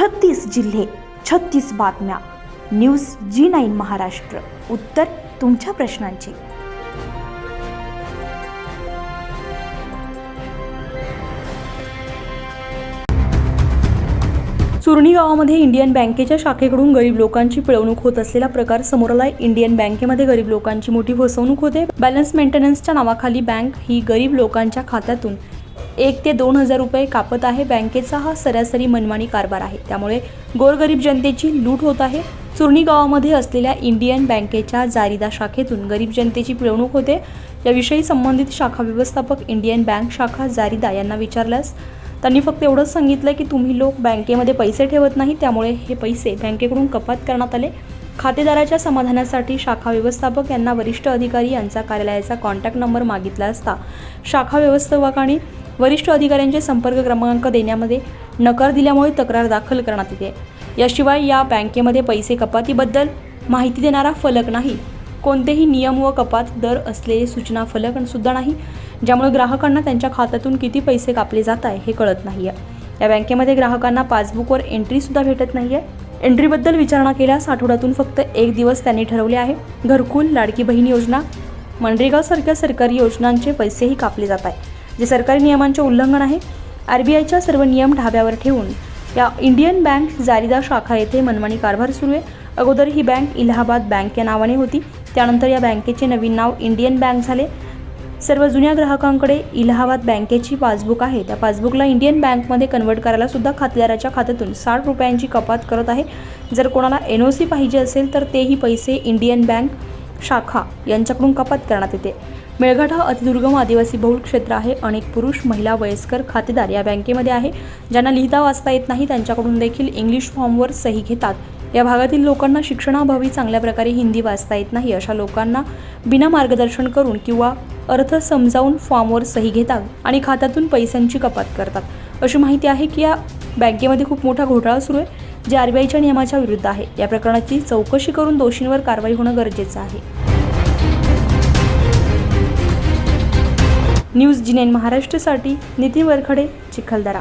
छत्तीस जिल्हे छत्तीस बातम्या. News G nine Maharashtra. उत्तर तुमच्या प्रश्नांची. चुरणी गावामध्ये इंडियन बँकेच्या शाखेकडून गरीब लोकांची पिळवणूक होत असलेला प्रकार समोर आलाय इंडियन बँकेमध्ये गरीब लोकांची मोठी फसवणूक होते. बॅलन्स मेंटेनन्सच्या नावाखाली बँक ही गरीब लोकांच्या खात्यातून एक ते दोन हजार रुपये कापत आहे. बँकेचा हा सरासरी मनमानी कारभार आहे. त्यामुळे गोरगरीब जनतेची लूट होत आहे. चुरणी गावामध्ये असलेल्या इंडियन बँकेच्या जारीदा शाखेतून गरीब जनतेची पिळवणूक होते. याविषयी संबंधित शाखा व्यवस्थापक इंडियन बँक शाखा जारीदा यांना विचारल्यास त्यांनी फक्त एवढंच सांगितलं की तुम्ही लोक बँकेमध्ये पैसे ठेवत नाही त्यामुळे हे पैसे बँकेकडून कपात करण्यात आले. खातेदाराच्या समाधानासाठी शाखा व्यवस्थापक यांना वरिष्ठ अधिकारी यांचा कार्यालयाचा कॉन्टॅक्ट नंबर मागितला असता शाखा व्यवस्थापकाने वरिष्ठ अधिकाऱ्यांचे संपर्क क्रमांक देण्यामध्ये नकार दिल्यामुळे तक्रार दाखल करण्यात येते. याशिवाय या बँकेमध्ये पैसे कपातीबद्दल माहिती देणारा फलक नाही. कोणतेही नियम व कपात दर असलेले सूचना फलक सुद्धा नाही ज्यामुळे ग्राहकांना त्यांच्या खात्यातून किती पैसे कापले जात आहे हे कळत नाही आहे या बँकेमध्ये ग्राहकांना पासबुकवर एंट्रीसुद्धा भेटत नाही आहे एंट्रीबद्दल विचारणा केल्यास आठवड्यातून फक्त एक दिवस त्यांनी ठरवले आहे. घरकुल लाडकी बहीण योजना मनरेगासारख्या सरकारी योजनांचे पैसेही कापले जात आहे. जे सरकारी नियमांचे उल्लंघन आहे आर बी आयच्या सर्व नियम ढाब्यावर ठेवून या इंडियन बँक जारीदा शाखा येथे मनमानी कारभार सुरू आहे. अगोदर ही बँक इलाहाबाद बँक या नावाने होती. त्यानंतर या बँकेचे नवीन नाव इंडियन बँक झाले. सर्व जुन्या ग्राहकांकडे इलाहाबाद बँकेची पासबुक आहे. त्या पासबुकला इंडियन बँकमध्ये कन्वर्ट करायला सुद्धा खातेदाराच्या खात्यातून साठ रुपयांची कपात करत आहे. जर कोणाला एन ओ सी पाहिजे असेल तर तेही पैसे इंडियन बँक शाखा यांच्याकडून कपात करण्यात येते. मेळघाट हा अतिदुर्गम आदिवासी बहुल क्षेत्र आहे. अनेक पुरुष महिला वयस्कर खातेदार या बँकेमध्ये आहे ज्यांना लिहिता वाचता येत नाही. त्यांच्याकडून देखील इंग्लिश फॉर्मवर सही घेतात. या भागातील लोकांना शिक्षणाभावी चांगल्या प्रकारे हिंदी वाचता येत नाही अशा लोकांना बिना मार्गदर्शन करून किंवा अर्थ समजावून फॉर्मवर सही घेतात आणि खात्यातून पैशांची कपात करतात. अशी माहिती आहे की या बँकेमध्ये खूप मोठा घोटाळा सुरू आहे जे आर बी आयच्या नियमाच्या विरुद्ध आहे. या प्रकरणाची चौकशी करून दोषींवर कारवाई होणं गरजेचं आहे. न्यूज जिनेन महाराष्ट्रसाठी नितीन वरखडे चिखलदरा.